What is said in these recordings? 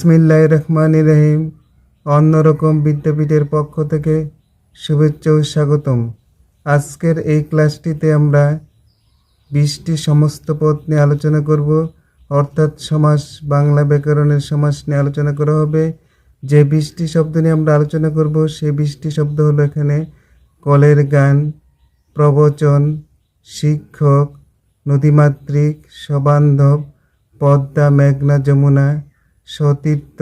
বিসমিল্লাহ রহমান রহিম। অন্যরকম বিদ্যাপীঠের পক্ষ থেকে শুভেচ্ছা ও স্বাগতম। আজকের এই ক্লাসটিতে আমরা বিশটি সমস্ত পদ নিয়ে আলোচনা করব। অর্থাৎ সমাস, বাংলা ব্যাকরণের সমাস নিয়ে আলোচনা করা হবে। যে বিশটি শব্দ নিয়ে আমরা আলোচনা করব সে বিশটি শব্দ হলো এখানে কলের গান, প্রবচন, শিক্ষক, নদীমাতৃক, সবান্ধব, পদ্মা, মেঘনা, যমুনা সতীর্থ,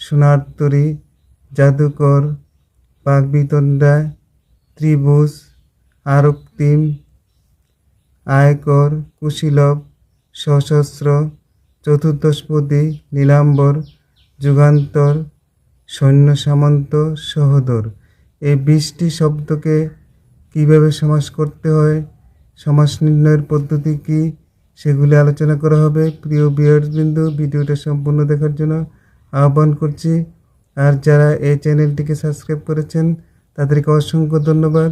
সোনারতরী, জাদুকর, বাগবিতণ্ডা, ত্রিভুজ, আরক্তিম, আয়কর, কুশীলভ, সশস্ত্র চতুর্দশপদী নীলাম্বর, যুগান্তর, সৈন্য সামন্ত, সহোদর। এই বিশটি শব্দকে কীভাবে সমাস করতে হয়? সমাস নির্ণয়ের পদ্ধতি কি? সেগুলি আলোচনা করা হবে। প্রিয় বিন্দু ভিডিওটা সম্পূর্ণ দেখার জন্য আহ্বান করছি। আর যারা এই চ্যানেলটিকে সাবস্ক্রাইব করেছেন, তাদেরকে অসংখ্য ধন্যবাদ।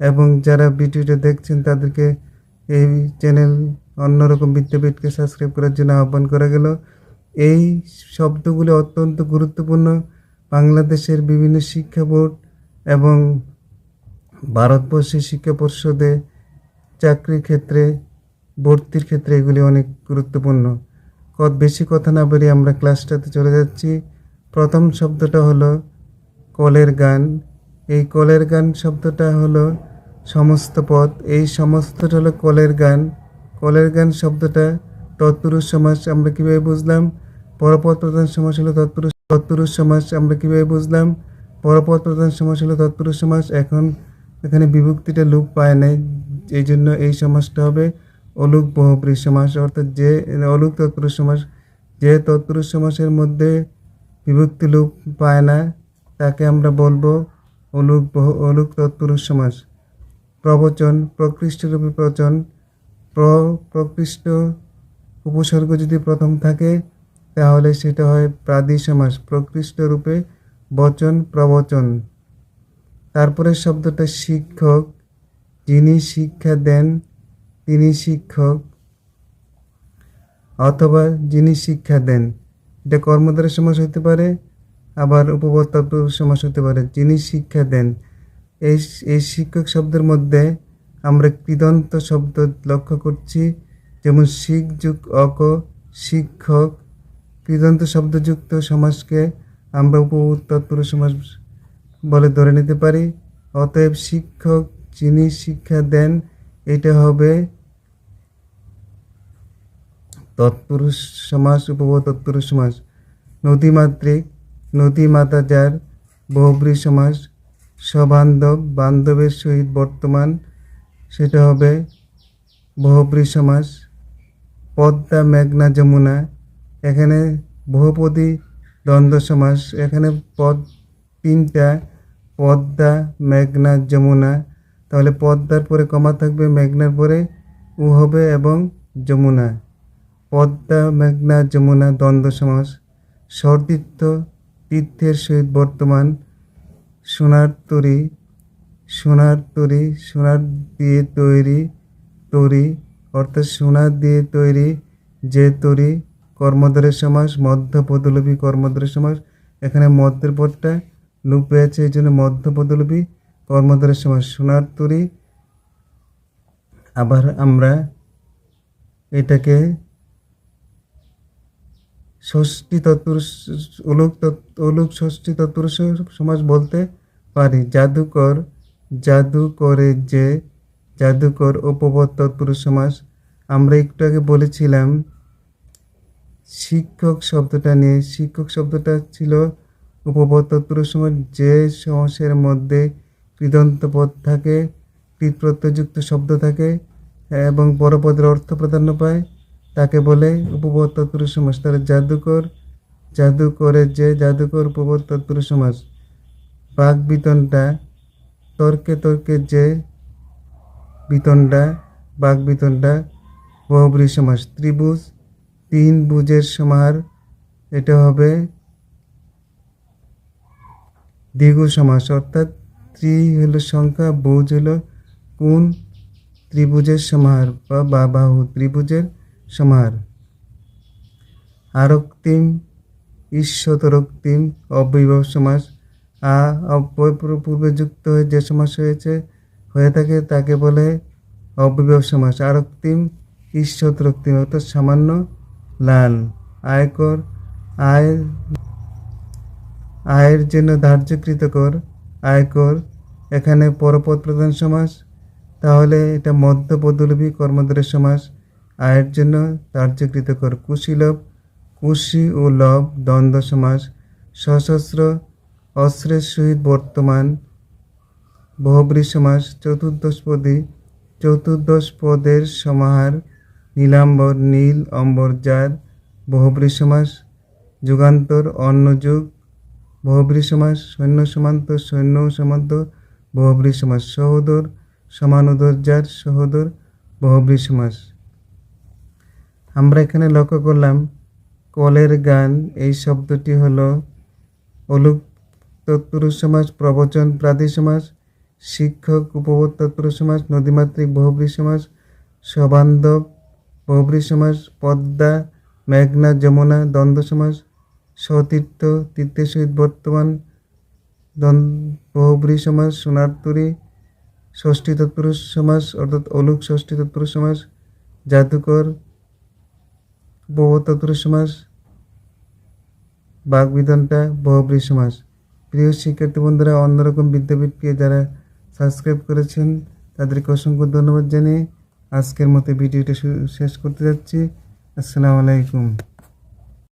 এবং যারা ভিডিওটা দেখছেন, তাদেরকে এই চ্যানেল অন্যরকম বিদ্যাপীঠকে সাবস্ক্রাইব করার জন্য আহ্বান করা গেল। এই শব্দগুলি অত্যন্ত গুরুত্বপূর্ণ। বাংলাদেশের বিভিন্ন শিক্ষা বোর্ড এবং ভারতবর্ষের শিক্ষা পর্ষদে চাকরির ক্ষেত্রে ভর্তির ক্ষেত্রে এগুলি অনেক গুরুত্বপূর্ণ। কত বেশি কথা না বেরিয়ে আমরা ক্লাসটাতে চলে যাচ্ছি। প্রথম শব্দটা হলো কলের গান। এই কলের গান শব্দটা হলো সমস্ত পদ। এই সমস্তটা হলো কলের গান। কলের গান শব্দটা তৎপুরুষ সমাস আমরা কীভাবে বুঝলাম? পরপদ প্রধান সমাস হলো তৎপুরুষ তৎপুরুষ সমাস আমরা কীভাবে বুঝলাম? পরপদ প্রধান সমাস হলো তৎপুরুষ সমাস। এখন এখানে বিভক্তিটা লোপ পায় নাই। এই জন্য এই সমাজটা হবে অলুক বহুব্রী সমাস অর্থাৎ যে, অলুক তৎপুরুষ সমাস যে তৎপুরুষ সমাসের মধ্যে বিভক্তি লোপ পায় না, তাকে আমরা বলব অলুক বহু, অলুক তৎপুরুষ সমাস প্রবচন প্রকৃষ্ট রূপে প্রচন প্র, প্রকৃষ্ট উপসর্গ যদি প্রথম থাকে, তাহলে সেটা হয় প্রাদি সমাস প্রকৃষ্ট রূপে বচন, প্রবচন। তারপরে শব্দটা শিক্ষক, যিনি শিক্ষা দেন তিনি শিক্ষক অথবা যিনি শিক্ষা দেন। এটা কর্মদ্বারা সমাস হতে পারে, আবার উপবর্তক সমাস হতে পারে। যিনি শিক্ষা দেন, এই এই শিক্ষক শব্দের মধ্যে আমরা কৃদন্ত শব্দ লক্ষ্য করছি, যেমন শিখ যুগ অক, শিক্ষক, কৃদন্ত শব্দযুক্ত সমাজকে আমরা উপতৎপুরুষ সমাজ বলে ধরে নিতে পারি। অতএব শিক্ষক যিনি শিক্ষা দেন, এটা হবে তৎপুরুষ সমাস উপব তৎপুরুষ সমাস। নদীমাতৃক নদী মাতা যার বহুব্রী সমাস। সবান্ধব বান্ধবের সহিত বর্তমান, সেটা হবে বহুব্রী সমাস। পদ্মা, মেঘনা, যমুনা, এখানে বহুপদী দ্বন্দ্ব সমাস। এখানে পদ তিনটা, পদ্মা, মেঘনা, যমুনা। তাহলে পদ্মার পরে কমা থাকবে, মেঘনার পরে উ হবে এবং যমুনা। পদ্মা, মেঘনা, যমুনা, দ্বন্দ্ব সমাস সর্দিত্ব তীর্থের সহিত বর্তমান, সোনার তরি সোনার তরি, সোনার দিয়ে তৈরি, তরি, অর্থাৎ সোনার দিয়ে তৈরি যে তরি কর্মধারের সমাস, মধ্য পদলবী কর্মধারের সমাস, এখানে মধ্যের পদটা লুপ পেয়েছে এই জন্য মধ্য পদলবী কর্মধারের সমাস, সোনার তরি। আবার আমরা এটাকে ষষ্ঠী তৎপুরুষ উলুক উলুক ষষ্ঠী তৎপুরুষ সমাজ বলতে পারি। জাদুকর জাদু করে যে জাদুকর উপপদ তৎপুরুষ সমাস আমরা একটু আগে বলেছিলাম, শিক্ষক শব্দটা নিয়ে। শিক্ষক শব্দটা ছিল উপপদ তৎপুরুষ সমাজ। যে সমাসের মধ্যে কৃদন্ত পদ থাকে কৃতপ্রত্যযুক্ত শব্দ থাকে, এবং পরপদের অর্থ প্রাধান্য পায়। তাকে বলে উপপদ তৎপুরুষ সমাস, তাহলে জাদুকর জাদু করে যে জাদুকর উপপদ তৎপুরুষ সমাস বাঘ বিতনটা তর্কে তর্কে যে বিতনটা বাঘ বিতনটা বহুব্রী সমাস, ত্রিভুজ, তিন ভুজের সমাহার, এটা হবে দ্বিগু সমাস, অর্থাৎ ত্রি হলো সংখ্যা বুজ হলো কোন ত্রিভুজের সমাহার বা বাহু ত্রিভুজের সমাহার আরক্তিম ঈশ্বত রক্তিম সমাস। আ পূর্ব- যুক্ত হয়ে যে সমাস হয়েছে, হয়ে থাকে তাকে বলে অব্যয়ভাব সমাস। আরক্তিম ঈশ্বত রক্তিম অর্থাৎ সামান্য লাল। আয়কর আয়ের আয়ের জন্য ধার্যকৃত কর। আয়কর, এখানে পরপদ প্রধান সমাস। তাহলে এটা মধ্যপদলোভী কর্মধারের সমাস। আয়ের জন্য ধার্যকৃত কর কুশীলভ কুশি ও লভ দ্বন্দ্ব সমাস সশস্ত্র অস্ত্রের সহিত বর্তমান বহুব্রী সমাস চতুর্দশ পদী, চতুর্দশ পদের সমাহার নীলাম্বর, নীল, অম্বর যার বহুব্রী সমাস যুগান্তর, অন্য যুগ, বহুব্রী সমাস সৈন্য সমান্ত সৈন্য সমান্ত, বহুব্রী সমাস সহোদর, সমানোদর যার সহোদর, বহুব্রী সমাস আমরা এখানে লক্ষ্য করলাম, কলের গান, এই শব্দটি হলো অলুক তৎপুরুষ সমাজ, প্রবচন প্রাদী সমাজ, শিক্ষক, উপবোধ সমাজ, নদীমাতৃক বহুব্রী সমাজ, সবান্ধব বহুব্রী সমাজ, পদ্মা, মেঘনা, যমুনা, দ্বন্দ্ব সমাজ, সতীর্থ, তীর্থের সহিত বর্তমান বহুব্রী সমাজ, সোনারতুরি, ষষ্ঠী তৎপুরুষ সমাজ, অর্থাৎ অলুক ষষ্ঠী তৎপুরুষ সমাজ, জাদুকর তৎপুরুষ বাঘ বিধানটা বহুব্রী মাস প্রিয় শিক্ষার্থী বন্ধুরা, অন্যরকম বিদ্যাপীঠকে যারা সাবস্ক্রাইব করেছেন, তাদেরকে অসংখ্য ধন্যবাদ জানিয়ে আজকের মতো ভিডিওটা শেষ করতে যাচ্ছি। আসসালামু আলাইকুম।